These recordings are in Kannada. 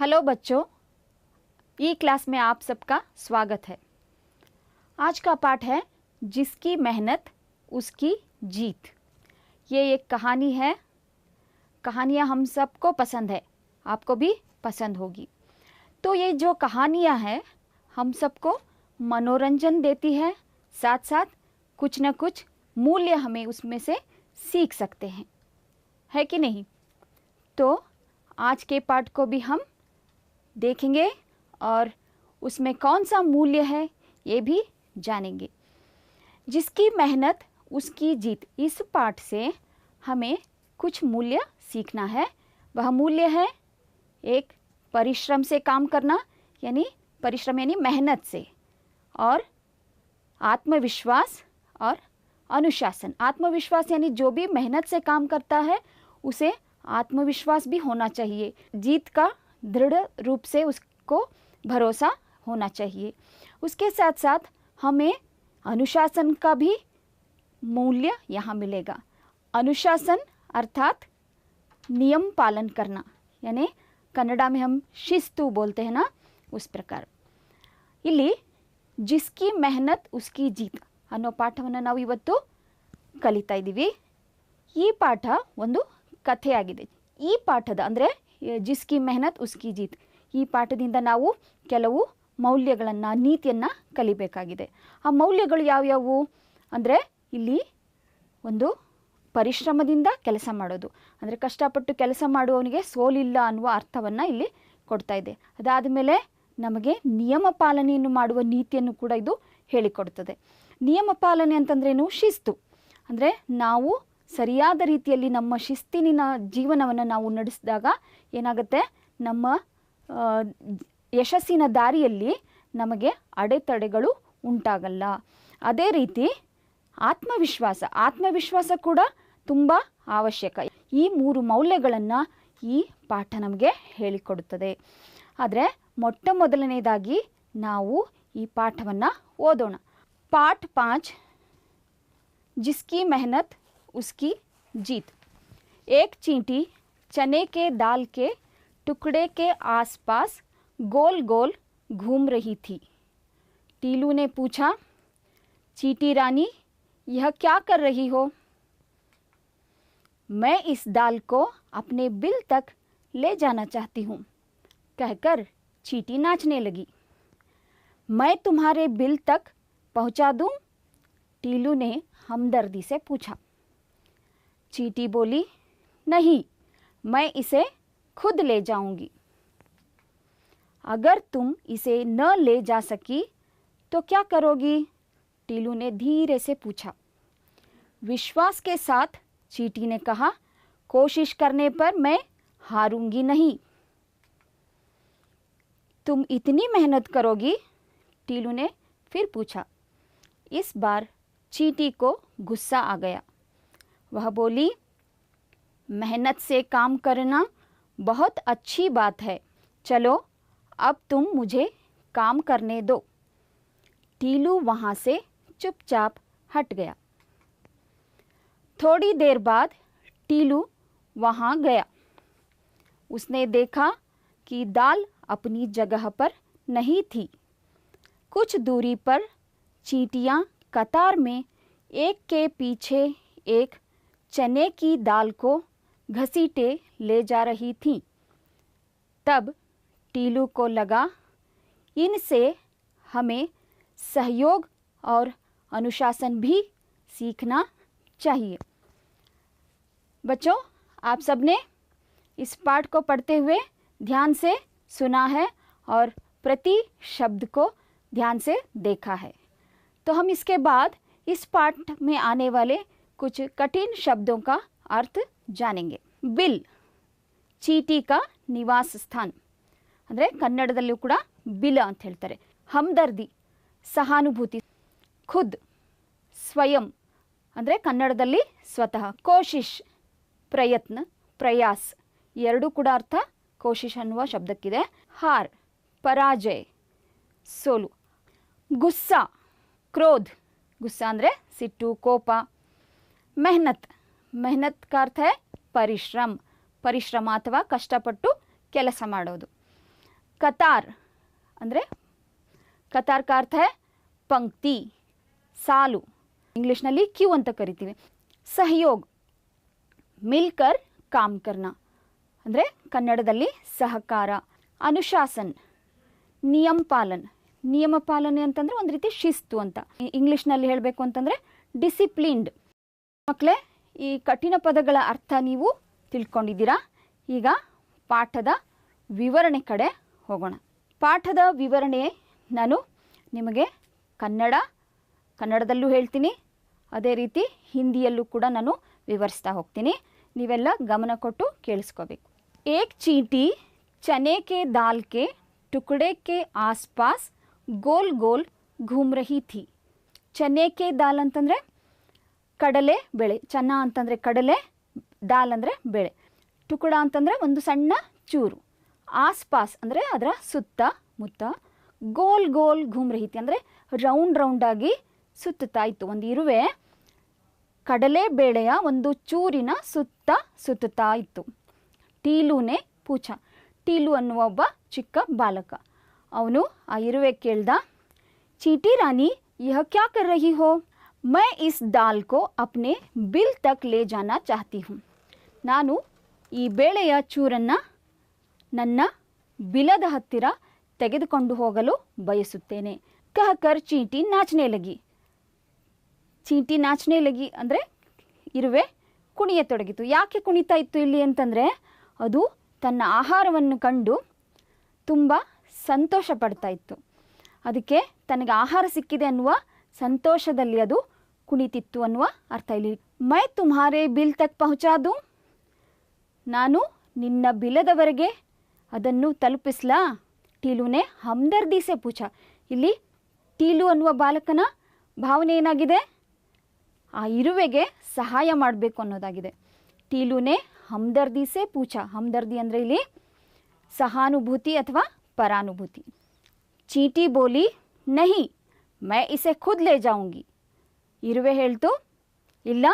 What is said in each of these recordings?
Hello बच्चों ई क्लास में आप सबका स्वागत है। आज का पाठ है, जिसकी मेहनत, उसकी जीत। ये एक कहानी है। कहानियाँ हम सबको पसंद है, आपको भी पसंद होगी। तो ये जो कहानियाँ हैं, हम सबको मनोरंजन देती है साथ साथ कुछ न कुछ मूल्य हमें उसमें से सीख सकते हैं। है कि नहीं? तो आज के पाठ को भी हम देखेंगे और उसमें कौन सा मूल्य है, ये भी जानेंगे। जिसकी मेहनत, उसकी जीत, इस पाठ से हमें कुछ मूल्य सीखना है। वह मूल्य है एक परिश्रम से काम करना, यानी परिश्रम यानी मेहनत से, और आत्मविश्वास और अनुशासन। आत्मविश्वास यानी जो भी मेहनत से काम करता है, उसे आत्मविश्वास भी होना चाहिए। जीत का दृढ़ रूप से उसको भरोसा होना चाहिए उसके साथ साथ हमें अनुशासन का भी मूल्य यहाँ मिलेगा अनुशासन अर्थात नियम पालन करना यानी कन्नड़ा में हम शिस्तु बोलते हैं ना उस प्रकार ಇಲ್ಲಿ ಜಿಸ್ಕಿ ಮೆಹನತ್ ಉಸ್ಕಿ ಜೀತ್ ಅನ್ನೋ ಪಾಠವನ್ನು ನಾವು ಇವತ್ತು ಕಲಿತಾ ಇದ್ದೀವಿ ಈ ಪಾಠ ಒಂದು ಕಥೆಯಾಗಿದೆ ಈ ಪಾಠದ ಅಂದರೆ ಜಿಸ್ಕಿ ಮೆಹನತ್, ಉಸ್ಕಿ ಜೀತ್. ಈ ಪಾಠದಿಂದ ನಾವು ಕೆಲವು ಮೌಲ್ಯಗಳನ್ನು, ನೀತಿಯನ್ನು ಕಲಿಬೇಕಾಗಿದೆ. ಆ ಮೌಲ್ಯಗಳು ಯಾವ್ಯಾವು? ಅಂದರೆ ಇಲ್ಲಿ ಒಂದು ಪರಿಶ್ರಮದಿಂದ ಕೆಲಸ ಮಾಡೋದು. ಅಂದರೆ ಕಷ್ಟಪಟ್ಟು ಕೆಲಸ ಮಾಡುವವನಿಗೆ ಸೋಲಿಲ್ಲ ಅನ್ನುವ ಅರ್ಥವನ್ನು ಇಲ್ಲಿ ಕೊಡ್ತಾ ಇದೆ. ಅದಾದ ಮೇಲೆ ನಮಗೆ ನಿಯಮ ಪಾಲನೆಯನ್ನು ಮಾಡುವ ನೀತಿಯನ್ನು ಕೂಡ ಇದು ಹೇಳಿಕೊಡ್ತದೆ. ನಿಯಮ ಪಾಲನೆ ಅಂತಂದ್ರೇನು ಶಿಸ್ತು. ಅಂದರೆ ನಾವು ಸರಿಯಾದ ರೀತಿಯಲ್ಲಿ ನಮ್ಮ ಶಿಸ್ತಿನ ಜೀವನವನ್ನು ನಾವು ನಡೆಸಿದಾಗ ಏನಾಗುತ್ತೆ? ನಮ್ಮ ಯಶಸ್ಸಿನ ದಾರಿಯಲ್ಲಿ ನಮಗೆ ಅಡೆತಡೆಗಳು ಉಂಟಾಗಲ್ಲ. ಅದೇ ರೀತಿ ಆತ್ಮವಿಶ್ವಾಸ ಆತ್ಮವಿಶ್ವಾಸ ಕೂಡ ತುಂಬ ಅವಶ್ಯಕ. ಈ ಮೂರು ಮೌಲ್ಯಗಳನ್ನು ಈ ಪಾಠ ನಮಗೆ ಹೇಳಿಕೊಡುತ್ತದೆ. ಆದರೆ ಮೊಟ್ಟ ಮೊದಲನೇದಾಗಿ ನಾವು ಈ ಪಾಠವನ್ನು ಓದೋಣ. ಪಾಠ ಪಾಂಚ್, ಜಿಸ್ಕಿ ಮೆಹನತ್ उसकी जीत। एक चींटी चने के दाल के टुकड़े के आसपास गोल गोल घूम रही थी। टीलू ने पूछा, चींटी रानी, यह क्या कर रही हो? मैं इस दाल को अपने बिल तक ले जाना चाहती हूँ, कहकर चींटी नाचने लगी। मैं तुम्हारे बिल तक पहुँचा दूँ? टीलू ने हमदर्दी से पूछा। चीटी बोली, नहीं, मैं इसे खुद ले जाऊँगी। अगर तुम इसे न ले जा सकी तो क्या करोगी? टीलू ने धीरे से पूछा। विश्वास के साथ चीटी ने कहा, कोशिश करने पर मैं हारूँगी नहीं। तुम इतनी मेहनत करोगी? टीलू ने फिर पूछा। इस बार चीटी को गुस्सा आ गया। वह बोली, मेहनत से काम करना बहुत अच्छी बात है। चलो, अब तुम मुझे काम करने दो टीलू वहाँ से चुपचाप हट गया। थोड़ी देर बाद टीलू वहाँ गया। उसने देखा कि दाल अपनी जगह पर नहीं थी। कुछ दूरी पर चींटियाँ कतार में एक के पीछे एक चने की दाल को घसीटे ले जा रही थी। तब टीलू को लगा, इनसे हमें सहयोग और अनुशासन भी सीखना चाहिए। बच्चों, आप सबने इस पाठ को पढ़ते हुए ध्यान से सुना है और प्रति शब्द को ध्यान से देखा है। तो हम इसके बाद इस पाठ में आने वाले कुछ कठिन शब्दों का अर्थ जानेंगे बिल चीटी का निवास स्थान ಅಂದರೆ ಕನ್ನಡದಲ್ಲೂ ಕೂಡ ಬಿಲ ಅಂತ ಹೇಳ್ತಾರೆ ಹಮ್ದರ್ದಿ ಸಹಾನುಭೂತಿ ಖುದ್ ಸ್ವಯಂ ಅಂದರೆ ಕನ್ನಡದಲ್ಲಿ ಸ್ವತಃ ಕೋಶಿಶ್ ಪ್ರಯತ್ನ ಪ್ರಯಾಸ್ ಎರಡೂ ಕೂಡ ಅರ್ಥ ಕೋಶಿಶ್ ಅನ್ನುವ ಶಬ್ದಕ್ಕಿದೆ ಹಾರ್ ಪರಾಜಯ ಸೋಲು ಗುಸ್ಸಾ ಕ್ರೋಧ್ ಗುಸ್ಸಾ ಅಂದರೆ ಸಿಟ್ಟು ಕೋಪ ಮೆಹನತ್. ಮೆಹನತ್ ಕ ಅರ್ಥ ಪರಿಶ್ರಮ. ಪರಿಶ್ರಮ ಅಥವಾ ಕಷ್ಟಪಟ್ಟು ಕೆಲಸ ಮಾಡೋದು. ಕತಾರ್ ಅಂದರೆ ಕತಾರ್ ಕ ಅರ್ಥ ಪಂಕ್ತಿ, ಸಾಲು. ಇಂಗ್ಲೀಷ್ನಲ್ಲಿ ಕ್ಯೂ ಅಂತ ಕರಿತೀವಿ. ಸಹಯೋಗ್, ಮಿಲ್ಕರ್, ಕಾಮ್ಕರ್ನ. ಅಂದರೆ ಕನ್ನಡದಲ್ಲಿ ಸಹಕಾರ. ಅನುಶಾಸನ್, ನಿಯಮ ಪಾಲನ್. ನಿಯಮ ಪಾಲನೆ ಅಂತಂದರೆ ಒಂದು ರೀತಿ ಶಿಸ್ತು ಅಂತ. ಇಂಗ್ಲೀಷ್ನಲ್ಲಿ ಹೇಳಬೇಕು ಅಂತಂದರೆ ಡಿಸಿಪ್ಲಿನ್ಡ್. ಮಕ್ಕಳೇ, ಈ ಕಠಿಣ ಪದಗಳ ಅರ್ಥ ನೀವು ತಿಳ್ಕೊಂಡಿದ್ದೀರಾ? ಈಗ ಪಾಠದ ವಿವರಣೆ ಕಡೆ ಹೋಗೋಣ. ಪಾಠದ ವಿವರಣೆ ನಾನು ನಿಮಗೆ ಕನ್ನಡ, ಕನ್ನಡದಲ್ಲೂ ಹೇಳ್ತೀನಿ. ಅದೇ ರೀತಿ ಹಿಂದಿಯಲ್ಲೂ ಕೂಡ ನಾನು ವಿವರಿಸ್ತಾ ಹೋಗ್ತೀನಿ. ನೀವೆಲ್ಲ ಗಮನ ಕೊಟ್ಟು ಕೇಳಿಸ್ಕೋಬೇಕು. ಏಕ್ ಚೀಟಿ ಚನೇಕೆ ದಾಲ್ಕೆ ದಾಲ್ ಕೆ, ಟುಕಡೆ ಕೆ ಆಸ್ಪಾಸ್, ಗೋಲ್ ಗೋಲ್ ಘೂಮ್ ರಹಿ ಥಿ ಚನೇಕೆ ದಾಲ್ ಅಂತಂದರೆ ಕಡಲೆ, ಬೆಳೆ. ಚನ್ನ ಅಂತಂದರೆ ಕಡಲೆ, ದಾಲ್ ಅಂದರೆ ಬೇಳೆ. ಟುಕುಡ ಅಂತಂದರೆ ಒಂದು ಸಣ್ಣ ಚೂರು. ಆಸ್ಪಾಸ್ ಅಂದರೆ ಅದರ ಸುತ್ತ, ಮುತ್ತ. ಗೋಲ್ ಗೋಲ್ ಘೂಮ್ ರಹಿತಿ ಅಂದರೆ ರೌಂಡ್ ರೌಂಡಾಗಿ ಸುತ್ತುತ್ತಾ ಇತ್ತು. ಒಂದು ಇರುವೆ ಕಡಲೆ, ಬೇಳೆಯ ಒಂದು ಚೂರಿನ ಸುತ್ತ ಸುತ್ತುತ್ತಾ ಇತ್ತು. ಟೀಲೂನೆ ಪೂಚ. ಟೀಲು ಅನ್ನುವ ಒಬ್ಬ ಚಿಕ್ಕ ಬಾಲಕ. ಅವನು ಆ ಇರುವೆ ಕೇಳ್ದ, ಚೀಟಿ ರಾಣಿ ಯಹ ಕ್ಯಾ ರಹಿ ಹೋ मैं इस दाल को अपने बिल तक ले जाना चाहती हूँ ನಾನು ಈ ಬೇಳೆಯ ಚೂರನ್ನು ನನ್ನ ಬಿಲದ ಹತ್ತಿರ ತೆಗೆದುಕೊಂಡು ಹೋಗಲು ಬಯಸುತ್ತೇನೆ ಕಹಕರ್ ಚೀಟಿ ನಾಚನೆ ಲಗಿ ಚೀಟಿ ನಾಚನೆ ಲಗಿ ಅಂದರೆ ಇರುವೆ ಕುಣಿಯತೊಡಗಿತು ಯಾಕೆ ಕುಣಿತಾ ಇತ್ತು ಇಲ್ಲಿ ಅಂತಂದರೆ ಅದು ತನ್ನ ಆಹಾರವನ್ನು ಕಂಡು ತುಂಬ ಸಂತೋಷ ಪಡ್ತಾ ಇತ್ತು ಅದಕ್ಕೆ ತನಗೆ ಆಹಾರ ಸಿಕ್ಕಿದೆ ಅನ್ನುವ ಸಂತೋಷದಲ್ಲಿ ಅದು ಕುಣಿತಿತ್ತು ಅನ್ನುವ ಅರ್ಥ ಇಲ್ಲಿ. ಮೈ ತುಮಾರೆ ಬಿಲ್ ತಕ್ ಪಹುಂಚಾದು? ನಾನು ನಿನ್ನ ಬಿಲದವರೆಗೆ ಅದನ್ನು ತಲುಪಿಸ್ಲಾ? ಟೀಲುನೆ, ಹಮ್ದರ್ದೀಸೆ ಸೆ ಪೂಛ ಇಲ್ಲಿ ಟೀಲು ಅನ್ನುವ ಬಾಲಕನ ಭಾವನೆ ಏನಾಗಿದೆ? ಆ ಇರುವೆಗೆ ಸಹಾಯ ಮಾಡಬೇಕು ಅನ್ನೋದಾಗಿದೆ. ಟೀಲುನೆ, ಹಮ್ದರ್ದೀಸೆ ಸೆ ಪೂಛ ಹಮ್ದರ್ದಿ ಅಂದರೆ ಇಲ್ಲಿ ಸಹಾನುಭೂತಿ ಅಥವಾ ಪರಾನುಭೂತಿ. ಚೀಟಿ ಬೋಲಿ, ನಹಿ, ಮೈ ಇಸೆ ಖುದ್ ಲೇ ಜಾऊंगी ಇರುವೆ ಹೇಳ್ತು, ಇಲ್ಲ,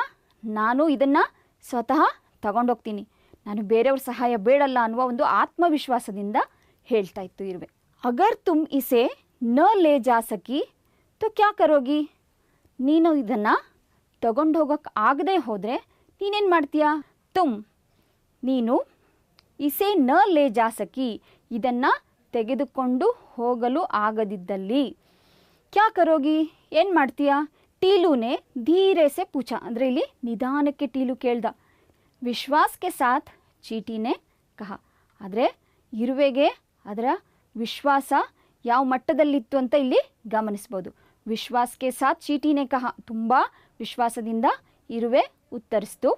ನಾನು ಇದನ್ನು ಸ್ವತಃ ತಗೊಂಡೋಗ್ತೀನಿ. ನಾನು ಬೇರೆಯವ್ರ ಸಹಾಯ ಬೇಡಲ್ಲ ಅನ್ನುವ ಒಂದು ಆತ್ಮವಿಶ್ವಾಸದಿಂದ ಹೇಳ್ತಾ ಇತ್ತು ಇರುವೆ. ಅಗರ್ ತುಮ್ ಇಸೆ ನ ಲೇ ಜಾ ಸಕಿ, ತೋ ಕ್ಯಾ ಕರೋಗಿ? ನೀನು ಇದನ್ನು ತಗೊಂಡು ಆಗದೆ ಹೋದರೆ ನೀನೇನು ಮಾಡ್ತೀಯಾ? ತುಮ್, ನೀನು ಇಸೆ ನ ಲೇ ಜಾ ಸಕಿ, ಇದನ್ನು ತೆಗೆದುಕೊಂಡು ಹೋಗಲು ಆಗದಿದ್ದಲ್ಲಿ. ಕ್ಯಾ ಕರೋಗಿ? ಏನು ಮಾಡ್ತೀಯಾ? ಟೀಲುನೇ ಧೀರೆ ಸೆ ಪೂಛ ಅಂದರೆ ಇಲ್ಲಿ ನಿಧಾನಕ್ಕೆ ಟೀಲು ಕೇಳ್ದ. ವಿಶ್ವಾಸ್ಗೆ ಸಾಥ್, ಚೀಟಿನೇ ಕಹ. ಆದರೆ ಇರುವೆಗೆ ಅದರ ವಿಶ್ವಾಸ ಯಾವ ಮಟ್ಟದಲ್ಲಿತ್ತು ಅಂತ ಇಲ್ಲಿ ಗಮನಿಸ್ಬೋದು. ವಿಶ್ವಾಸ್ಗೆ ಸಾಥ್, ಚೀಟಿನೇ ಕಹ. ತುಂಬ ವಿಶ್ವಾಸದಿಂದ ಇರುವೆ ಉತ್ತರಿಸ್ತು.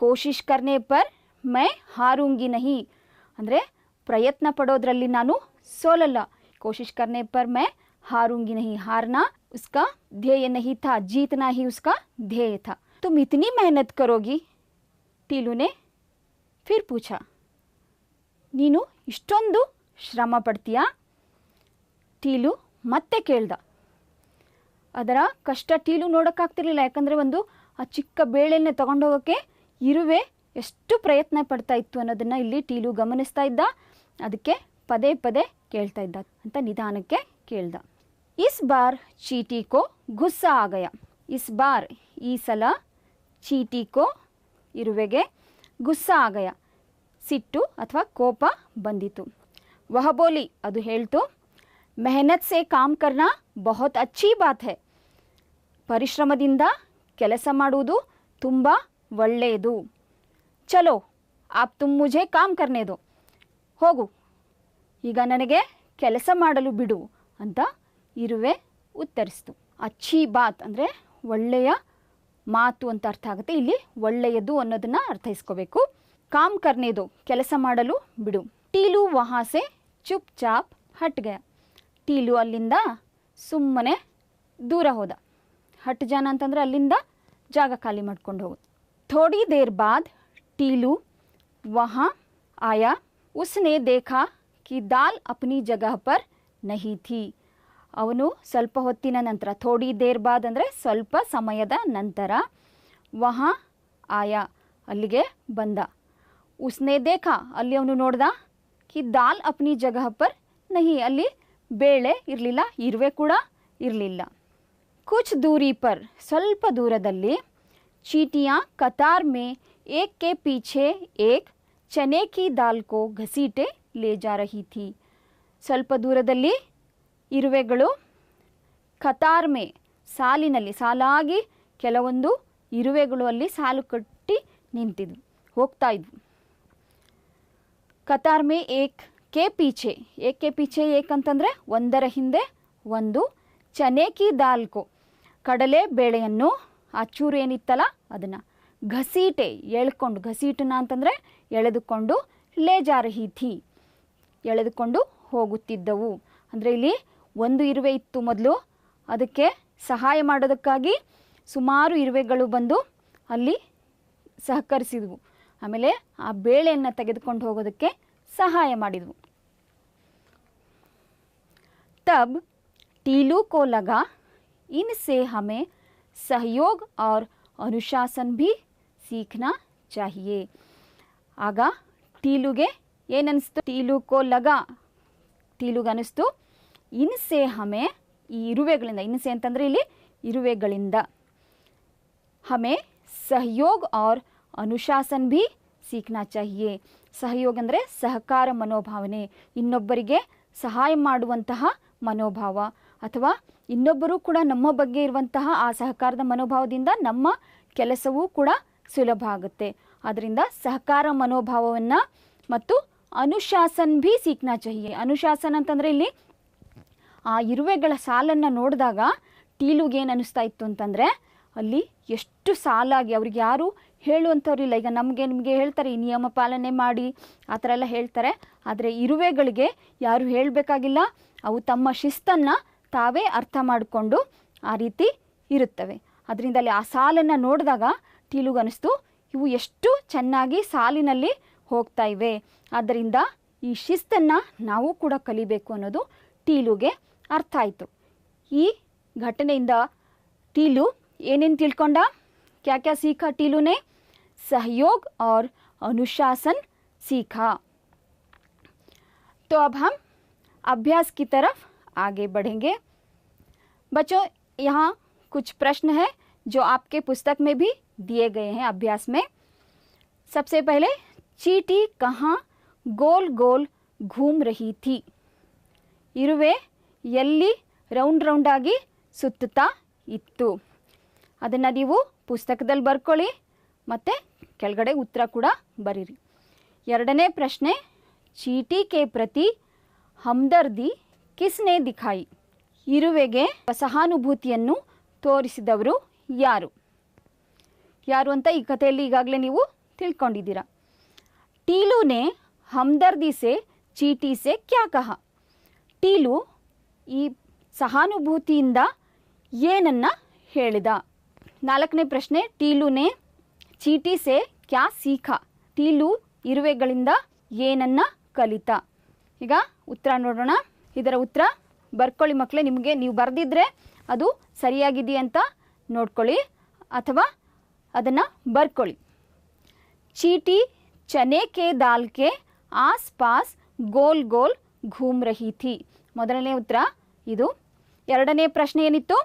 ಕೋಶಿಶ್ ಕರ್ನೆ ಪರ್ ಮೈ ಹಾರೂಂಗಿ ನಹಿ. ಅಂದರೆ ಪ್ರಯತ್ನ ಪಡೋದ್ರಲ್ಲಿ ನಾನು ಸೋಲಲ್ಲ. ಕೋಶಿಶ್ ಕರ್ನೆ ಪರ್ ಮೈ हारूंगी नहीं हारना उसका ध्येय नहीं था जीतना ही उसका ध्येय था तुम इतनी मेहनत करोगी टीलू ने फिर पूछा ನೀನು ಇಷ್ಟೊಂದು ಶ್ರಮ ಪಡ್ತೀಯಾ ಟೀಲು ಮತ್ತೆ ಕೇಳ್ದ ಅದರ ಕಷ್ಟ ಟೀಲು ನೋಡೋಕ್ಕಾಗ್ತಿರ್ಲಿಲ್ಲ ಯಾಕಂದರೆ ಒಂದು ಆ ಚಿಕ್ಕ ಬೇಳೆನೆ ತಗೊಂಡೋಗೋಕ್ಕೆ ಇರುವೆ ಎಷ್ಟು ಪ್ರಯತ್ನ ಪಡ್ತಾ ಇತ್ತು ಅನ್ನೋದನ್ನು ಇಲ್ಲಿ ಟೀಲು ಗಮನಿಸ್ತಾ ಇದ್ದ ಅದಕ್ಕೆ ಪದೇ ಪದೇ ಕೇಳ್ತಾ ಇದ್ದ ಅಂತ ನಿಧಾನಕ್ಕೆ ಕೇಳ್ದ ಇಸ್ ಬಾರ್ ಚೀಟಿಕೋ ಗುಸ್ಸಾ ಆಗಯ ಇಸ್ ಬಾರ್ ಈ ಸಲ ಚೀಟಿಕೋ ಇರುವೆಗೆ ಗುಸ್ಸಾ ಆಗಯ ಸಿಟ್ಟು ಅಥವಾ ಕೋಪ ಬಂದಿತು ವಹಬೋಲಿ ಅದು ಹೇಳ್ತು ಮೆಹನತ್ ಸೆ ಕಾಮ್ ಕರ್ನಾ ಬಹುತ್ ಅಚ್ಚಿ ಬಾತ್ ಹೈ ಪರಿಶ್ರಮದಿಂದ ಕೆಲಸ ಮಾಡುವುದು ತುಂಬ ಒಳ್ಳೆಯದು ಚಲೋ ಆಪ್ ತುಮ್ ಮುಜೆ ಕಾಮ್ ಕರ್ನೇದು ಹೋಗು ಈಗ ನನಗೆ ಕೆಲಸ ಮಾಡಲು ಬಿಡು ಅಂತ ಇರುವೆ ಉತ್ತರಿಸ್ತು. ಅಚ್ಚಿ ಬಾತ್ ಅಂದರೆ ಒಳ್ಳೆಯ ಮಾತು ಅಂತ ಅರ್ಥ ಆಗುತ್ತೆ. ಇಲ್ಲಿ ಒಳ್ಳೆಯದು ಅನ್ನೋದನ್ನು ಅರ್ಥೈಸ್ಕೋಬೇಕು. ಕಾಮ್ ಕರ್ನೇದು, ಕೆಲಸ ಮಾಡಲು ಬಿಡು. ಟೀಲು ವಹಾಸೆ, ಚುಪ್ ಚಾಪ್, ಹಟ್ಗೆ. ಟೀಲು ಅಲ್ಲಿಂದ ಸುಮ್ಮನೆ ದೂರ ಹೋದ. ಹಟ್ ಜಾನ ಅಂತಂದರೆ ಅಲ್ಲಿಂದ ಜಾಗ ಖಾಲಿ ಮಾಡ್ಕೊಂಡು ಹೋಗು. ಥೋಡಿ ದೇರ್ ಬಾದ್ ಟೀಲು ವಹಾ ಆಯಾ, ಉಸ್ನೆ ದೇಖಾ ಕಿ ದಾಲ್ ಅಪ್ನಿ ಜಗಹ ಪರ್ ನಹಿ ಥಿ. ಅವನು ಸ್ವಲ್ಪ ಹೊತ್ತಿನ ನಂತರ, ಥೋಡಿ ದೇರ್ ಬಾದ್ ಅಂದರೆ ಸ್ವಲ್ಪ ಸಮಯದ ನಂತರ ವಹಾ ಆಯಾ ಅಲ್ಲಿಗೆ ಬಂದ. ಉಸ್ನೇ ದೇಖಾ, ಅಲ್ಲಿ ಅವನು ನೋಡ್ದ ಕಿ ದಾಲ್ ಅಪ್ನಿ ಜಗಹ ಪರ್ ನಹಿ, ಅಲ್ಲಿ ಬೇಳೆ ಇರಲಿಲ್ಲ, ಇರುವೆ ಕೂಡ ಇರಲಿಲ್ಲ. ಕುಚ್ ದೂರಿ ಪರ್, ಸ್ವಲ್ಪ ದೂರದಲ್ಲಿ ಚೀಟಿಯಾ ಕತಾರ್ ಮೇ ಏಕ್ ಕೆ ಪೀಛೆ ಏಕ್ ಚನೇಕಿ ಕಿ ದಾಲ್ ಕೋ ಘಸೀಟೆ ಲೇ ಸ್ವಲ್ಪ ದೂರದಲ್ಲಿ ಇರುವೆಗಳು ಕತಾರ್ಮೆ ಸಾಲಿನಲ್ಲಿ ಸಾಲಾಗಿ ಕೆಲವೊಂದು ಇರುವೆಗಳು ಅಲ್ಲಿ ಸಾಲು ಕಟ್ಟಿ ನಿಂತಿದ್ವು, ಹೋಗ್ತಾ ಇದ್ವು. ಕತಾರ್ಮೆ ಏಕ್ ಕೆ ಪೀಚೆ ಏಕೆ ಕೆ ಏಕಂತಂದರೆ ಒಂದರ ಹಿಂದೆ ಒಂದು ಚನೇಕಿ ದಾಲ್ಕು ಕಡಲೆ ಬೇಳೆಯನ್ನು ಆ ಚೂರು ಏನಿತ್ತಲ್ಲ ಅದನ್ನು ಘಸೀಟೆ ಎಳ್ಕೊಂಡು ಘಸೀಟನ ಅಂತಂದರೆ ಎಳೆದುಕೊಂಡು ಲೇಜಾರಹಿತಿ ಎಳೆದುಕೊಂಡು ಹೋಗುತ್ತಿದ್ದವು. ಅಂದರೆ ಇಲ್ಲಿ ಒಂದು ಇರುವೆ ಇತ್ತು ಮೊದಲು ಅದಕ್ಕೆ ಸಹಾಯ ಮಾಡೋದಕ್ಕಾಗಿ ಸುಮಾರು ಇರುವೆಗಳು ಬಂದು ಅಲ್ಲಿ ಸಹಕರಿಸಿದ್ವು ಆಮೇಲೆ ಆ ಬೇಳೆಯನ್ನು ತೆಗೆದುಕೊಂಡು ಹೋಗೋದಕ್ಕೆ ಸಹಾಯ ಮಾಡಿದ್ವು तब टीलू को लगा इनसे हमें सहयोग और अनुशासन भी सीखना चाहिए ಆಗ ಟೀಲುಗೆ ಏನನ್ನಿಸ್ತು ಟೀಲು ಕೋ ಲಗ ಟೀಲುಗೆ ಅನಿಸ್ತು ಇನ್ಸೆ ಹಮೆ ಈ ಇರುವೆಗಳಿಂದ, ಇನ್ಸೆ ಅಂತಂದರೆ ಇಲ್ಲಿ ಇರುವೆಗಳಿಂದ. ಹಮೆ, ಸಹಯೋಗ ಆರ್ ಅನುಶಾಸನ್ ಭಿ ಸೀಕ್ನಾ ಚಹಿಯೆ. ಸಹಯೋಗ ಅಂದರೆ ಸಹಕಾರ ಮನೋಭಾವನೆ, ಇನ್ನೊಬ್ಬರಿಗೆ ಸಹಾಯ ಮಾಡುವಂತಹ ಮನೋಭಾವ. ಅಥವಾ ಇನ್ನೊಬ್ಬರು ಕೂಡ ನಮ್ಮ ಬಗ್ಗೆ ಇರುವಂತಹ ಆ ಸಹಕಾರದ ಮನೋಭಾವದಿಂದ ನಮ್ಮ ಕೆಲಸವೂ ಕೂಡ ಸುಲಭ ಆಗುತ್ತೆ. ಆದ್ದರಿಂದ ಸಹಕಾರ ಮನೋಭಾವವನ್ನು ಮತ್ತು ಅನುಶಾಸನ್ ಭಿ ಸೀಕ್ನಾ ಚಹಿಯೆ. ಅನುಶಾಸನ ಅಂತಂದರೆ ಇಲ್ಲಿ ಆ ಇರುವೆಗಳ ಸಾಲನ್ನು ನೋಡಿದಾಗ ಟೀಲುಗೆ ಏನು ಅನ್ನಿಸ್ತಾ ಇತ್ತು ಅಂತಂದರೆ, ಅಲ್ಲಿ ಎಷ್ಟು ಸಾಲಾಗಿ ಅವ್ರಿಗೆ ಯಾರು ಹೇಳುವಂಥವ್ರಿಲ್ಲ ಈಗ ನಮಗೆ ನಿಮಗೆ ಹೇಳ್ತಾರೆ, ಈ ನಿಯಮ ಪಾಲನೆ ಮಾಡಿ, ಆ ಥರ ಎಲ್ಲ ಹೇಳ್ತಾರೆ. ಆದರೆ ಇರುವೆಗಳಿಗೆ ಯಾರು ಹೇಳಬೇಕಾಗಿಲ್ಲ. ಅವು ತಮ್ಮ ಶಿಸ್ತನ್ನು ತಾವೇ ಅರ್ಥ ಮಾಡಿಕೊಂಡು ಆ ರೀತಿ ಇರುತ್ತವೆ. ಅದರಿಂದ ಆ ಸಾಲನ್ನು ನೋಡಿದಾಗ ಟೀಲುಗೆ ಅನಿಸ್ತು ಇವು ಎಷ್ಟು ಚೆನ್ನಾಗಿ ಸಾಲಿನಲ್ಲಿ ಹೋಗ್ತಾ ಇವೆ. ಆದ್ದರಿಂದ ಈ ಶಿಸ್ತನ್ನು ನಾವು ಕೂಡ ಕಲಿಬೇಕು ಅನ್ನೋದು ಟೀಲುಗೆ ಅರ್ಥ ಆಯಿತು ಈ ಘಟನೆಯಿಂದ ಟೀಲು ಏನೇನು ತಿಳ್ಕೊಂಡ क्या क्या सीखा टीलू ने सहयोग और अनुशासन सीखा तो अब हम अभ्यास की तरफ आगे बढ़ेंगे बच्चों यहाँ कुछ प्रश्न है जो आपके पुस्तक में भी दिए गए हैं अभ्यास में सबसे पहले चीटी कहाँ गोल गोल घूम रही थी ಇರುವೆ ಎಲ್ಲಿ ರೌಂಡ್ ರೌಂಡಾಗಿ ಸುತ್ತುತ್ತಾ ಇತ್ತು. ಅದನ್ನು ನೀವು ಪುಸ್ತಕದಲ್ಲಿ ಬರ್ಕೊಳ್ಳಿ, ಮತ್ತು ಕೆಳಗಡೆ ಉತ್ತರ ಕೂಡ ಬರೀರಿ. ಎರಡನೇ ಪ್ರಶ್ನೆ, ಚೀಟಿ ಕೆ ಪ್ರತಿ ಹಮ್ದರ್ದಿ ಕಿಸ್ನೆ ದಿಖಾಯಿ? ಇರುವೆಗೆ ಸಹಾನುಭೂತಿಯನ್ನು ತೋರಿಸಿದವರು ಯಾರು? ಯಾರು ಅಂತ ಈ ಕಥೆಯಲ್ಲಿ ಈಗಾಗಲೇ ನೀವು ತಿಳ್ಕೊಂಡಿದ್ದೀರಾ. ಟೀಲುನೇ ಹಮ್ದರ್ದಿ ಸೆ ಚೀಟಿ ಸೆ ಕ್ಯಾ ಕಹ ಟೀಲು ಈ ಸಹಾನುಭೂತಿಯಿಂದ ಏನನ್ನ ಹೇಳಿದ? ನಾಲ್ಕನೇ ಪ್ರಶ್ನೆ ಟೀಲುನೇ ಚೀಟಿ ಸೆ ಕ್ಯಾ ಸೀಖ? ಟೀಲು ಇರುವೆಗಳಿಂದ ಏನನ್ನ ಕಲಿತ? ಈಗ ಉತ್ತರ ನೋಡೋಣ. ಇದರ ಉತ್ತರ, ಬರ್ಕೊಳ್ಳಿ ಮಕ್ಕಳೇ ನಿಮಗೆ ನೀವು ಬರೆದಿದ್ರೆ ಅದು ಸರಿಯಾಗಿದೆಯಂತ ನೋಡ್ಕೊಳ್ಳಿ, ಅಥವಾ ಅದನ್ನು ಬರ್ಕೊಳ್ಳಿ. ಚೀಟಿ ಚನೇಕೆ ದಾಲ್ಕೆ ಆಸ್ ಪಾಸ್ ಗೋಲ್ ಗೋಲ್ ಘೂಮ್ ರಹೀತಿ ಮೊದಲನೇ ಉತ್ತರ ಇದು ಎರಡನೇ ಪ್ರಶ್ನೆ ಏನಿತ್ತು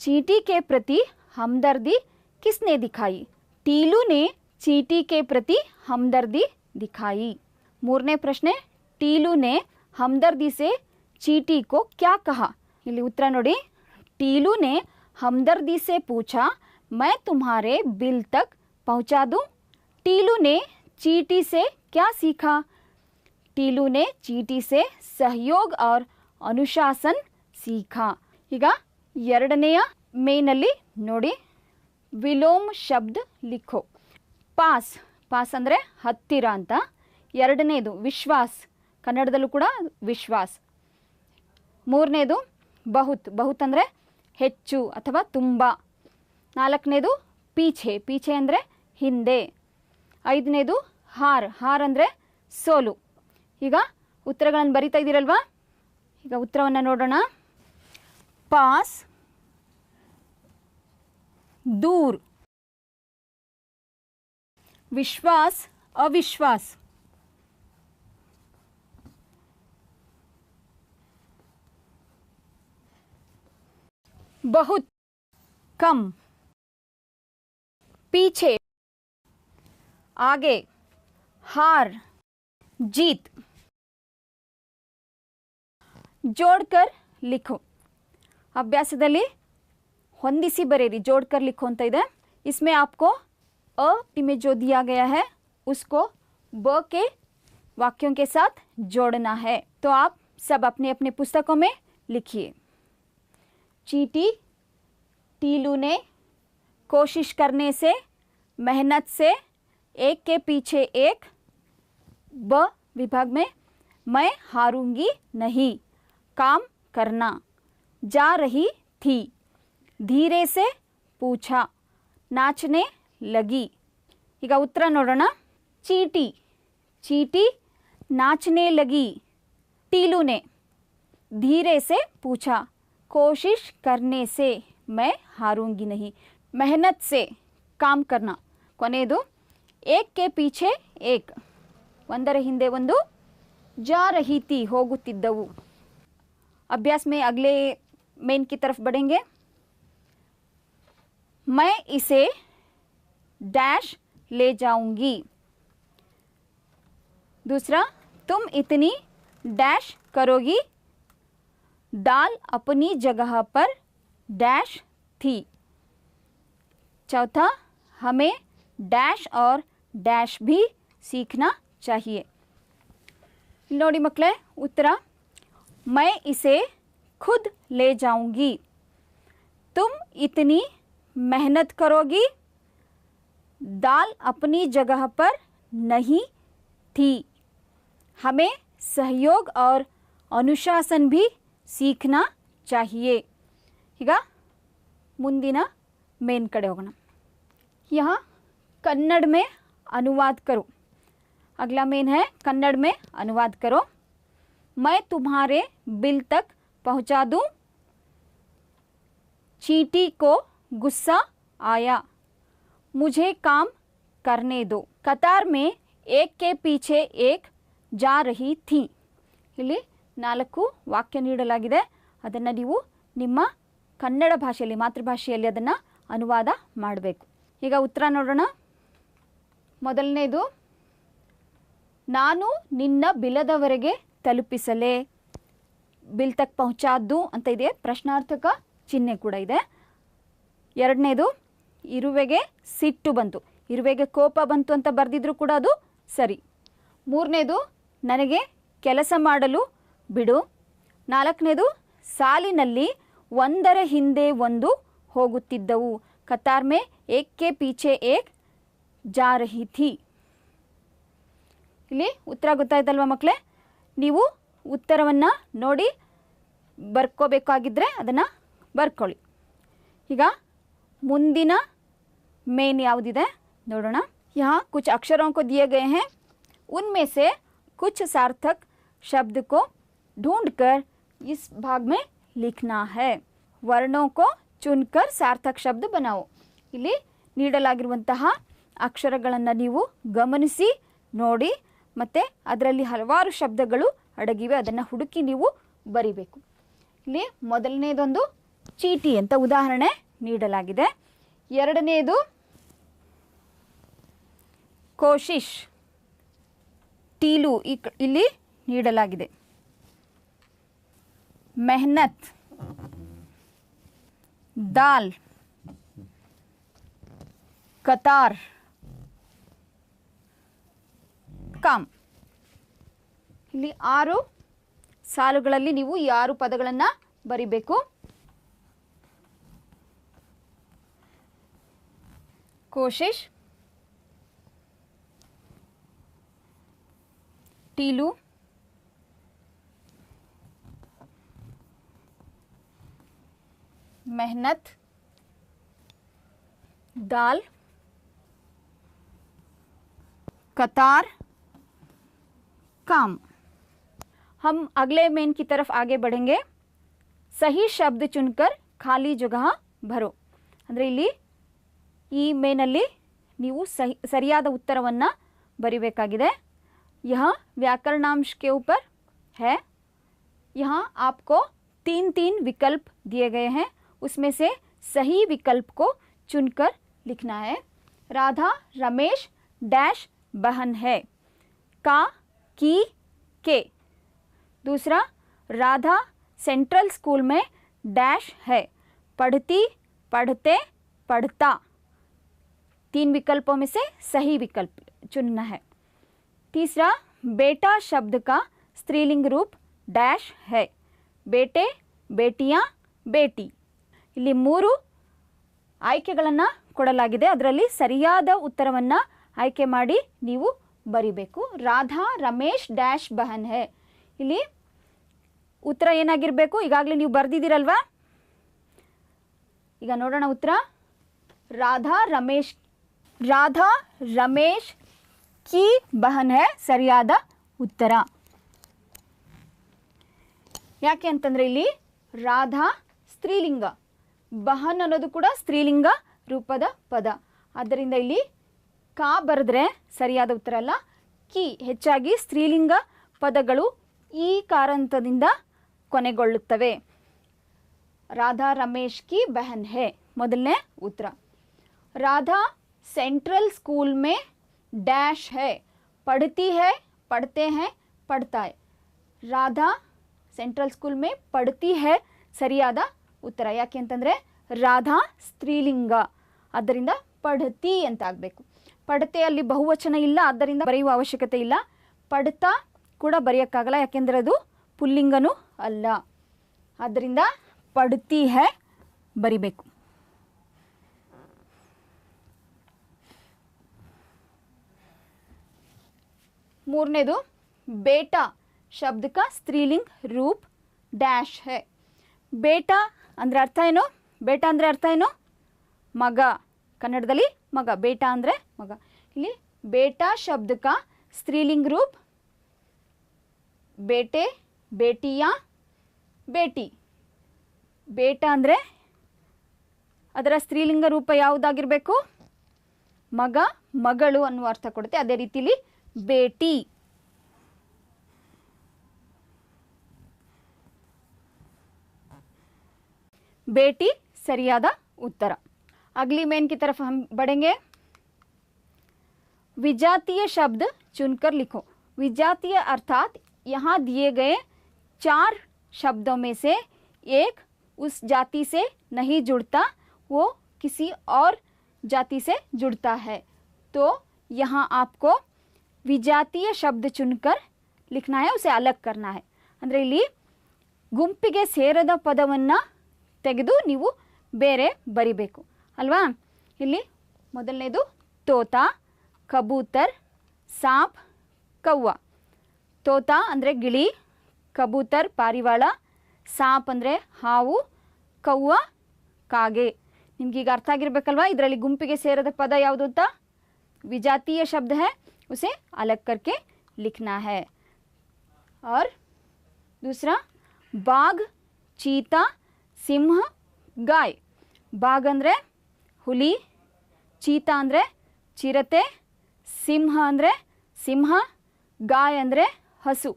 ಚೀಟಿ ಕೆ ಪ್ರತಿ ಹಮ್ದರ್ದಿ ಕಿಸ್ನೆ ದಿಖಾಯಿ ಟೀಲು ನೆ ಚೀಟಿ ಕೆ ಪ್ರತಿ ಹಮ್ದರ್ದಿ ದಿಖಾಯಿ ಮೂರನೇ ಪ್ರಶ್ನೆ ಟೀಲು ನೆ ಹಮ್ದರ್ದಿ ಸೆ ಚೀಟಿ ಕೋ ಕ್ಯಾ ಕಹಾ ಇಲ್ಲಿ ಉತ್ತರ ನೋಡಿ ಟೀಲು ನೆ ಹಮ್ದರ್ದಿ ಸೆ ಪೂಛಾ मैं तुम्हारे बिल तक पहुंचा दूं टीलू ने चीटी से क्या सीखा टीलू ने चीटी से सहयोग और ಅನುಶಾಸನ್, ಸೀಖಾ. ಈಗ ಎರಡನೆಯ ಮೇನಲ್ಲಿ ನೋಡಿ. ವಿಲೋಮ್ ಶಬ್ದ ಲಿಖೋ. ಪಾಸ್. ಪಾಸ್ ಅಂದರೆ ಹತ್ತಿರ ಅಂತ. ಎರಡನೇದು ವಿಶ್ವಾಸ್. ಕನ್ನಡದಲ್ಲೂ ಕೂಡ ವಿಶ್ವಾಸ್. ಮೂರನೇದು ಬಹುತ್. ಬಹುತ್ ಅಂದರೆ ಹೆಚ್ಚು ಅಥವಾ ತುಂಬ. ನಾಲ್ಕನೇದು ಪೀಚೆ ಪೀಚೆ ಅಂದರೆ ಹಿಂದೆ. ಐದನೇದು ಹಾರ್. ಹಾರ್ ಅಂದರೆ ಸೋಲು. ಈಗ ಉತ್ತರಗಳನ್ನು ಬರಿತಾ ಇದ್ದೀರಲ್ವಾ? ಈಗ ಉತ್ತರವನ್ನು ನೋಡೋಣ ಪಾಸ್ दूर विश्वास अविश्वास बहुत कम पीछे आगे हार जीत जोड़कर लिखो ಅಭ್ಯಾಸದಲ್ಲಿ ಹೊಂದಿಸಿ बरेरी जोड़कर लिखो ಅಂತ ಇದೆ इसमें आपको अ में जो दिया गया है उसको ब के वाक्यों के साथ जोड़ना है तो आप सब अपने अपने पुस्तकों में लिखिए चीटी टीलू ने कोशिश करने से मेहनत से एक के पीछे एक ब विभाग में मैं हारूंगी नहीं काम करना जा रही थी धीरे से पूछा नाचने लगी ಈಗ ಉತ್ತರ ನೋಡೋಣ ಚೀಟಿ ಚೀಟಿ नाचने लगी टीलू ने धीरे से पूछा कोशिश करने से मैं हारूंगी नहीं मेहनत से काम करना ಕೊನೆಯದು ಏಕ್ ಕೆ ಪೀಛೆ ಏಕ್ ಒಂದರ ಹಿಂದೆ ಒಂದು ಜಾ ರಹಿ ತಿ ಹೋಗುತ್ತಿದ್ದವು अभ्यास में अगले मेन की तरफ बढ़ेंगे मैं इसे डैश ले जाऊंगी दूसरा तुम इतनी डैश करोगी दाल अपनी जगह पर डैश थी चौथा हमें डैश और डैश भी सीखना चाहिए ಇಲ್ಲಿ ನೋಡಿ ಮಕ್ಕಳೇ ಉತ್ತರ मैं इसे खुद ले जाऊंगी तुम इतनी मेहनत करोगी दाल अपनी जगह पर नहीं थी हमें सहयोग और अनुशासन भी सीखना चाहिए ಈಗ ಮುಂದಿನ ಮೇನ್ ಕಡೆ ಹೋಗೋಣ यहाँ कन्नड़ में अनुवाद करो अगला मेन है कन्नड़ में अनुवाद करो मैं तुम्हारे बिल तक पहुंचा दूं चीटी को गुस्सा आया मुझे काम करने दो कतार में एक के पीछे एक जा रही थी ಇಲ್ಲಿ ನಾಲ್ಕು ವಾಕ್ಯ ನೀಡಲಾಗಿದೆ ಅದನ್ನು ನೀವು ನಿಮ್ಮ ಕನ್ನಡ ಭಾಷೆಯಲ್ಲಿ ಮಾತೃಭಾಷೆಯಲ್ಲಿ ಅದನ್ನು ಅನುವಾದ ಮಾಡಬೇಕು ಈಗ ಉತ್ತರ ನೋಡೋಣ ಮೊದಲನೇದು ನಾನು ನಿನ್ನ ಬಿಲದವರೆಗೆ ತಲುಪಿಸಲೇ ಬಿಲ್ ತಕ್ ಪಹುಂಚಾದ್ದು ಅಂತ ಇದೆ. ಪ್ರಶ್ನಾರ್ಥಕ ಚಿಹ್ನೆ ಕೂಡ ಇದೆ. ಎರಡನೇದು, ಇರುವೆಗೆ ಸಿಟ್ಟು ಬಂತು. ಇರುವೆಗೆ ಕೋಪ ಬಂತು ಅಂತ ಬರೆದಿದ್ರು ಕೂಡ ಅದು ಸರಿ. ಮೂರನೇದು, ನನಗೆ ಕೆಲಸ ಮಾಡಲು ಬಿಡು. ನಾಲ್ಕನೇದು, ಸಾಲಿನಲ್ಲಿ ಒಂದರ ಹಿಂದೆ ಒಂದು ಹೋಗುತ್ತಿದ್ದವು. ಕತಾರ್ ಮೇ ಏಕ್ ಪೀಛೆ ಏಕ್ ಜಾರಹಿತಿ? ಇಲ್ಲಿ ಉತ್ತರ ಗೊತ್ತಾಯ್ತಲ್ವ ಮಕ್ಕಳೇ ನೀವು ಉತ್ತರವನ್ನು ನೋಡಿ ಬರ್ಕೋಬೇಕಾಗಿದ್ದರೆ ಅದನ್ನು ಬರ್ಕೊಳ್ಳಿ ಈಗ ಮುಂದಿನ ಮೇನ್ ಯಾವುದಿದೆ ನೋಡೋಣ यहाँ कुछ अक्षरों को दिए गए हैं उनमें से कुछ सार्थक शब्द को ढूंढकर इस भाग में लिखना है ವರ್ಣೋ ಕೋ ಚುನ್ಕರ್ ಸಾರ್ಥಕ್ ಶಬ್ದ ಬನಾವು ಇಲ್ಲಿ ನೀಡಲಾಗಿರುವಂತಹ ಅಕ್ಷರಗಳನ್ನು ನೀವು ಗಮನಿಸಿ ನೋಡಿ ಮತ್ತು ಅದರಲ್ಲಿ ಹಲವಾರು ಶಬ್ದಗಳು ಅಡಗಿವೆ. ಅದನ್ನು ಹುಡುಕಿ ನೀವು ಬರಿಬೇಕು. ಇಲ್ಲಿ ಮೊದಲನೇದೊಂದು ಚೀಟಿ ಅಂತ ಉದಾಹರಣೆ ನೀಡಲಾಗಿದೆ. ಎರಡನೆಯದು ಕೋಶಿಶ್, ಟೀಲು ಇಲ್ಲಿ ನೀಡಲಾಗಿದೆ. ಮೆಹನತ್, ದಾಲ್, ಕತಾರ್ ಕಾಮ್ ಇಲ್ಲಿ ಆರು ಸಾಲುಗಳಲ್ಲಿ ನೀವು ಈ ಆರು ಪದಗಳನ್ನು ಬರಿಬೇಕು. ಕೋಶಿಶ್. ಟೀಲು. ಮೆಹನತ್. ದಾಲ್. ಕತಾರ್. काम हम अगले मेन की तरफ आगे बढ़ेंगे ಸಹಿ ಶಬ್ದ ಚುನ್ಕರ್ ಖಾಲಿ ಜಗಹ ಭರೋ ಅಂದರೆ ಇಲ್ಲಿ ಈ ಮೇನಲ್ಲಿ ನೀವು ಸಹಿ ಸರಿಯಾದ ಉತ್ತರವನ್ನು ಬರಿಬೇಕಾಗಿದೆ यह व्याकरणांश के ऊपर है यहाँ आपको तीन तीन विकल्प दिए गए हैं उसमें से सही विकल्प को चुनकर लिखना है राधा रमेश डैश बहन है का की के दूसरा राधा सेंट्रल स्कूल में डैश है पढ़ती पढ़ते पढ़ता तीन विकल्पों में से सही विकल्प चुनना है तीसरा बेटा शब्द का स्त्रीलिंग रूप डैश है बेटे बेटियां ಬೇಟಿ ಇಲ್ಲಿ ಮೂರು ಆಯ್ಕೆಗಳನ್ನು ಕೊಡಲಾಗಿದೆ ಅದರಲ್ಲಿ ಸರಿಯಾದ ಉತ್ತರವನ್ನು ಆಯ್ಕೆ ಮಾಡಿ ನೀವು ಬರಿಬೇಕು. ರಾಧಾ ರಮೇಶ್ ಡ್ಯಾಶ್ ಬಹನ್ ಹೇ. ಇಲ್ಲಿ ಉತ್ತರ ಏನಾಗಿರಬೇಕು? ಈಗಾಗಲೇ ನೀವು ಬರೆದಿದ್ದೀರಲ್ವಾ? ಈಗ ನೋಡೋಣ ಉತ್ತರ. ರಾಧಾ ರಮೇಶ್ ರಾಧಾ ರಮೇಶ್ ಕಿ ಬಹನ್ ಹೇ ಸರಿಯಾದ ಉತ್ತರ. ಯಾಕೆ ಅಂತಂದರೆ ಇಲ್ಲಿ ರಾಧಾ ಸ್ತ್ರೀಲಿಂಗ. ಬಹನ್ ಅನ್ನೋದು ಕೂಡ ಸ್ತ್ರೀಲಿಂಗ ರೂಪದ ಪದ. ಆದ್ದರಿಂದ ಇಲ್ಲಿ ಕಾ ಬರೆದ್ರೆ ಸರಿಯಾದ ಉತ್ತರ ಅಲ್ಲ ಕಿ ಹೆಚ್ಚಾಗಿ ಸ್ತ್ರೀಲಿಂಗ ಪದಗಳು ಈ ಕಾರಂತದಿಂದ ಕೊನೆಗೊಳ್ಳುತ್ತವೆ ರಾಧಾ ರಮೇಶ್ ಕಿ ಬಹನ್ ಹೇ ಮೊದಲನೇ ಉತ್ತರ राधा सेंट्रल स्कूल में डैश है पढ़ती है पढ़ते हैं पढ़ता है ರಾಧಾ ಸೆಂಟ್ರಲ್ ಸ್ಕೂಲ್ ಮೇ ಪಡ್ತಿ ಹೇ ಸರಿಯಾದ ಉತ್ತರ ಯಾಕೆ ಅಂತಂದರೆ ರಾಧಾ ಸ್ತ್ರೀಲಿಂಗ ಆದ್ದರಿಂದ ಪಡ್ತಿ ಅಂತ ಆಗಬೇಕು ಪಡ್ತೆ ಅಲ್ಲಿ ಬಹುವಚನ ಇಲ್ಲ, ಆದ್ದರಿಂದ ಬರೆಯುವ ಅವಶ್ಯಕತೆ ಇಲ್ಲ. ಪಡ್ತಾ ಕೂಡ ಬರೆಯೋಕ್ಕಾಗಲ್ಲ, ಯಾಕೆಂದರೆ ಅದು ಪುಲ್ಲಿಂಗನೂ ಅಲ್ಲ. ಆದ್ದರಿಂದ ಪಡ್ತಿ ಹೇ ಬರಿಬೇಕು. ಮೂರನೇದು, ಬೇಟಾ ಶಬ್ದಕ ಸ್ತ್ರೀಲಿಂಗ್ ರೂಪ್ ಡ್ಯಾಶ್ ಹೇ. ಬೇಟಾ ಅಂದರೆ ಅರ್ಥ ಏನು? ಬೇಟಾ ಅಂದರೆ ಅರ್ಥ ಏನು? ಮಗ. ಕನ್ನಡದಲ್ಲಿ ಮಗ, ಬೇಟ ಅಂದರೆ ಮಗ. ಇಲ್ಲಿ ಬೇಟ ಶಬ್ದಕ ಸ್ತ್ರೀಲಿಂಗ ರೂಪ, ಬೇಟೆ, ಬೇಟಿಯ, ಬೇಟಿ. ಬೇಟ ಅಂದರೆ ಅದರ ಸ್ತ್ರೀಲಿಂಗ ರೂಪ ಯಾವುದಾಗಿರಬೇಕು? ಮಗ, ಮಗಳು ಅನ್ನುವ ಅರ್ಥ ಕೊಡುತ್ತೆ. ಅದೇ ರೀತಿಲಿ ಬೇಟಿ. ಬೇಟಿ ಸರಿಯಾದ ಉತ್ತರ. अगली मेन की तरफ हम बढ़ेंगे विजातीय शब्द चुनकर लिखो विजातीय अर्थात यहाँ दिए गए चार शब्दों में से एक उस जाति से नहीं जुड़ता वो किसी और जाति से जुड़ता है तो यहाँ आपको ವಿಜಾತಿಯ ಶಬ್ದ ಚುನ್ಕರ್ ಲಿಖನಾ ಹೈ ಉಸೆ ಅಲಗ್ ಕರ್ನಾ ಹೈ ಅಂದರೆ ಇಲ್ಲಿ ಗುಂಪಿಗೆ ಸೇರದ ಪದವನ್ನು ತೆಗೆದು ನೀವು ಬೇರೆ ಬರಿಬೇಕು ಅಲ್ವಾ ಇಲ್ಲಿ ಮೊದಲನೇದು ತೋತ ಕಬೂತರ್ ಸಾಪ್ ಕವ್ವ ತೋತ ಅಂದರೆ ಗಿಳಿ ಕಬೂತರ್ ಪಾರಿವಾಳ ಸಾಪ್ ಅಂದರೆ ಹಾವು ಕವ್ವ ಕಾಗೆ ನಿಮ್ಗೀಗ ಅರ್ಥ ಆಗಿರ್ಬೇಕಲ್ವಾ ಇದರಲ್ಲಿ ಗುಂಪಿಗೆ ಸೇರದ ಪದ ಯಾವುದು ಅಂತ विजातीय शब्द है उसे अलग करके लिखना है और दूसरा बाघ चीता ಸಿಂಹ ಗಾಯ್ ಬಾಘ್ ಅಂದರೆ ಹುಲಿ, ಚೀತಾ ಅಂದರೆ ಚಿರತೆ, ಸಿಂಹ ಅಂದರೆ ಸಿಂಹ, ಗಾಯ ಅಂದರೆ ಹಸು.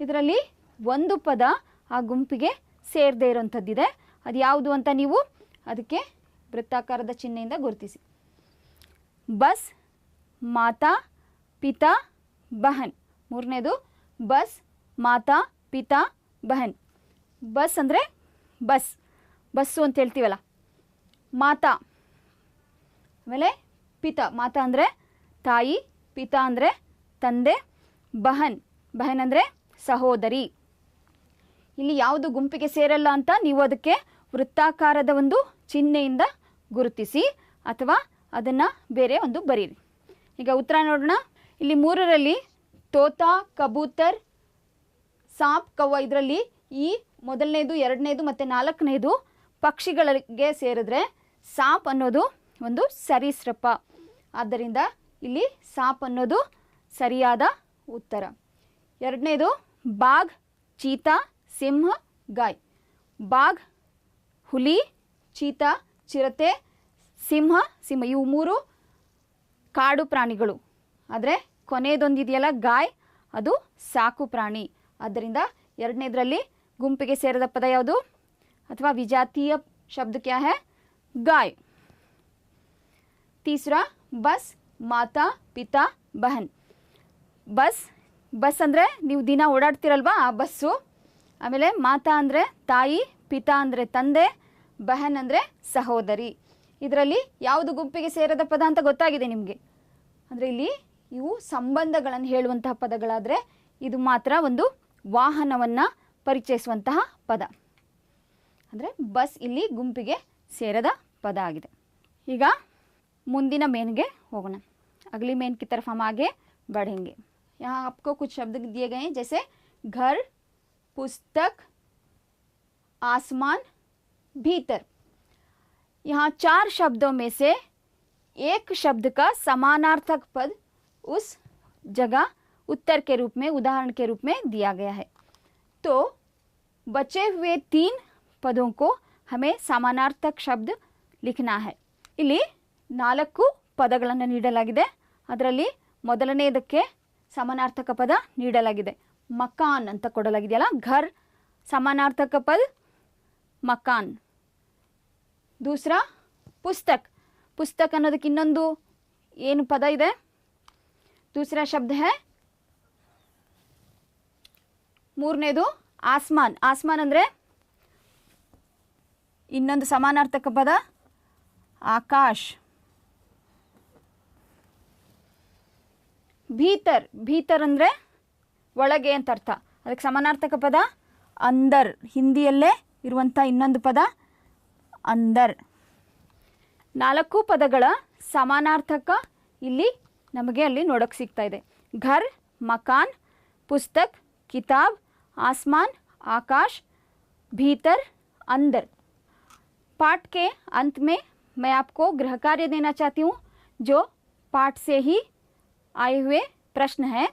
ಇದರಲ್ಲಿ ಒಂದು ಪದ ಆ ಗುಂಪಿಗೆ ಸೇರದೇ ಇರೋಂಥದ್ದಿದೆ. ಅದು ಯಾವುದು ಅಂತ ನೀವು ಅದಕ್ಕೆ ವೃತ್ತಾಕಾರದ ಚಿಹ್ನೆಯಿಂದ ಗುರುತಿಸಿ. ಬಸ್, ಮಾತಾ, ಪಿತಾ, ಬಹನ್. ಮೂರನೇದು ಬಸ್, ಮಾತಾ, ಪಿತಾ, ಬಹನ್. ಬಸ್ ಅಂದರೆ ಬಸ್. ಬಸ್ಸು ಅಂತ ಹೇಳ್ತೀವಲ್ಲ. ಮಾತಾ. ಆಮೇಲೆ ಪಿತ, ಮಾತ ಅಂದರೆ ತಾಯಿ, ಪಿತ ಅಂದರೆ ತಂದೆ, ಬಹನ್ ಬಹನ್ ಅಂದರೆ ಸಹೋದರಿ. ಇಲ್ಲಿ ಯಾವುದು ಗುಂಪಿಗೆ ಸೇರಲ್ಲ ಅಂತ ನೀವು ಅದಕ್ಕೆ ವೃತ್ತಾಕಾರದ ಒಂದು ಚಿಹ್ನೆಯಿಂದ ಗುರುತಿಸಿ ಅಥವಾ ಅದನ್ನು ಬೇರೆ ಒಂದು ಬರೀರಿ. ಈಗ ಉತ್ತರ ನೋಡೋಣ. ಇಲ್ಲಿ ಮೂರರಲ್ಲಿ ತೋತ, ಕಬೂತರ್, ಸಾಪ್, ಕವ್ವ, ಇದರಲ್ಲಿ ಈ ಮೊದಲನೇದು, ಎರಡನೇದು ಮತ್ತು ನಾಲ್ಕನೇದು ಪಕ್ಷಿಗಳಿಗೆ ಸೇರಿದ್ರೆ ಸಾಪ್ ಅನ್ನೋದು ಒಂದು ಸರೀಸೃಪ. ಆದ್ದರಿಂದ ಇಲ್ಲಿ ಸಾಪ್ ಅನ್ನೋದು ಸರಿಯಾದ ಉತ್ತರ. ಎರಡನೇದು ಬಾಗ್ ಚೀತಾ, ಸಿಂಹ, ಗಾಯ್. ಬಾಗ್ ಹುಲಿ, ಚೀತಾ, ಚಿರತೆ, ಸಿಂಹ ಸಿಂಹ. ಇವು ಮೂರು ಕಾಡು ಪ್ರಾಣಿಗಳು. ಆದರೆ ಕೊನೆಯದೊಂದಿದೆಯಲ್ಲ ಗಾಯ್, ಅದು ಸಾಕು ಪ್ರಾಣಿ. ಆದ್ದರಿಂದ ಎರಡನೇದರಲ್ಲಿ ಗುಂಪಿಗೆ ಸೇರಿದ ಪದ ಯಾವುದು? ಅಥವಾ ವಿಜಾತೀಯ ಶಬ್ದಕ್ಕೆ ಹೈ? ಗಾಯ್. ತೀಸರಾ ಬಸ್ ಮಾತಾ ಪಿತಾ ಬಹನ್ ಬಸ್ ಬಸ್ ಅಂದರೆ ನೀವು ದಿನ ಓಡಾಡ್ತಿರಲ್ವಾ ಆ ಬಸ್ಸು? ಆಮೇಲೆ ಮಾತಾ ಅಂದರೆ ತಾಯಿ, ಪಿತಾ ಅಂದರೆ ತಂದೆ, ಬಹನ್ ಅಂದರೆ ಸಹೋದರಿ. ಇದರಲ್ಲಿ ಯಾವುದು ಗುಂಪಿಗೆ ಸೇರದ ಪದ ಅಂತ ಗೊತ್ತಾಗಿದೆ ನಿಮಗೆ? ಅಂದರೆ ಇಲ್ಲಿ ಇವು ಸಂಬಂಧಗಳನ್ನು ಹೇಳುವಂತಹ ಪದಗಳಾದರೆ ಇದು ಮಾತ್ರ ಒಂದು ವಾಹನವನ್ನು ಪರಿಚಯಿಸುವಂತಹ ಪದ. ಅಂದರೆ ಬಸ್ ಇಲ್ಲಿ ಗುಂಪಿಗೆ ಸೇರದ ಪದ ಆಗಿದೆ. ಈಗ ಮುಂದಿನ ಮೇನ್ಗೆ ಹೋಗೋಣ अगली मेन की तरफ हम आगे बढ़ेंगे यहाँ आपको कुछ शब्द दिए गए हैं जैसे घर पुस्तक आसमान भीतर यहाँ चार शब्दों में से एक शब्द का समानार्थक पद उस जगह उत्तर के रूप में उदाहरण के रूप में दिया गया है तो बचे हुए तीन पदों को हमें समानार्थक शब्द लिखना है ಇಲ್ಲಿ ನಾಲ್ಕು ಪದಗಳನ್ನು ನೀಡಲಾಗಿದೆ. ಅದರಲ್ಲಿ ಮೊದಲನೆಯದಕ್ಕೆ ಸಮಾನಾರ್ಥಕ ಪದ ನೀಡಲಾಗಿದೆ. ಮಕಾನ್ ಅಂತ ಕೊಡಲಾಗಿದೆಯಲ್ಲ? ಘರ್, ಸಮಾನಾರ್ಥಕ ಪದ, ಮಕಾನ್. ದೂಸರಾ, ಪುಸ್ತಕ್. ಪುಸ್ತಕ್ ಅನ್ನೋದಕ್ಕೆ ಇನ್ನೊಂದು ಏನು ಪದ ಇದೆ? ದೂಸರಾ ಶಬ್ದ ಹೇ. ಮೂರನೇದು, ಆಸ್ಮಾನ್. ಆಸ್ಮಾನ್ ಅಂದರೆ ಇನ್ನೊಂದು ಸಮಾನಾರ್ಥಕ ಪದ, ಆಕಾಶ್. ಭೀತರ್ ಭೀತರ್ ಅಂದರೆ ಒಳಗೆ ಅಂತ ಅರ್ಥ ಅದಕ್ಕೆ ಸಮಾನಾರ್ಥಕ ಪದ ಅಂದರ್ ಹಿಂದಿಯಲ್ಲೇ ಇರುವಂಥ ಇನ್ನೊಂದು ಪದ ಅಂದರ್ ನಾಲ್ಕು ಪದಗಳ ಸಮಾನಾರ್ಥಕ ಇಲ್ಲಿ ನಮಗೆ ಅಲ್ಲಿ ನೋಡೋಕ್ಕೆ ಸಿಗ್ತಾ ಇದೆ ಘರ್ ಮಕಾನ್ ಪುಸ್ತಕ್ ಕಿತಾಬ್ आसमान आकाश भीतर अंदर पाठ के अंत में मैं आपको गृह कार्य देना चाहती हूँ जो पाठ से ही आए हुए प्रश्न है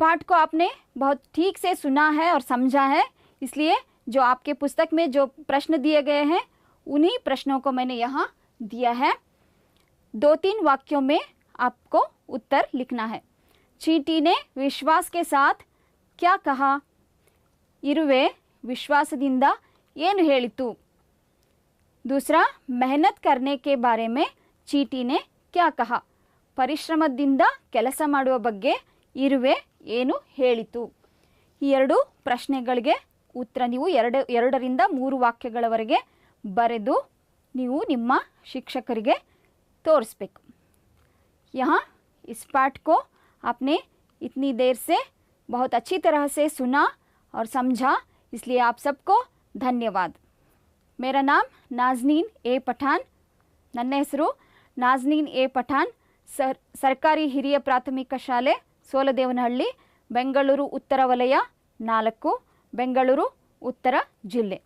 पाठ को आपने बहुत ठीक से सुना है और समझा है इसलिए जो आपके पुस्तक में जो प्रश्न दिए गए हैं उन्हीं प्रश्नों को मैंने यहाँ दिया है दो तीन वाक्यों में आपको उत्तर लिखना है चींटी ने विश्वास के साथ क्या कहा ಇರುವೆ ವಿಶ್ವಾಸದಿಂದ ಏನು ಹೇಳಿತು दूसरा मेहनत करने के बारे में ಚೀಟಿ ने क्या कहा ಪರಿಶ್ರಮದಿಂದ ಕೆಲಸ ಮಾಡುವ ಬಗ್ಗೆ ಇರುವೆ ಏನು ಹೇಳಿತು ಈ ಎರಡು ಪ್ರಶ್ನೆಗಳಿಗೆ ಉತ್ತರ ನೀವು ಎರಡು ಎರಡರಿಂದ ಮೂರು ವಾಕ್ಯಗಳವರೆಗೆ ಬರೆದು ನೀವು ನಿಮ್ಮ ಶಿಕ್ಷಕರಿಗೆ ತೋರಿಸ್ಬೇಕು यहाँ इस पाठ को आपने इतनी देर से बहुत अच्छी तरह से सुना और समझा इसलिए आप सबको धन्यवाद मेरा नाम नाजनीन ए पठान ನನ್ನ ಹೆಸರು ನಾಜ್ನೀನ್ ಎ ಪಠಾನ್ ಸರ್ ಸರ್ಕಾರಿ ಹಿರಿಯ ಪ್ರಾಥಮಿಕ ಶಾಲೆ ಸೋಲದೇವನಹಳ್ಳಿ ಬೆಂಗಳೂರು ಉತ್ತರ ವಲಯ ನಾಲ್ಕು ಬೆಂಗಳೂರು ಉತ್ತರ ಜಿಲ್ಲೆ.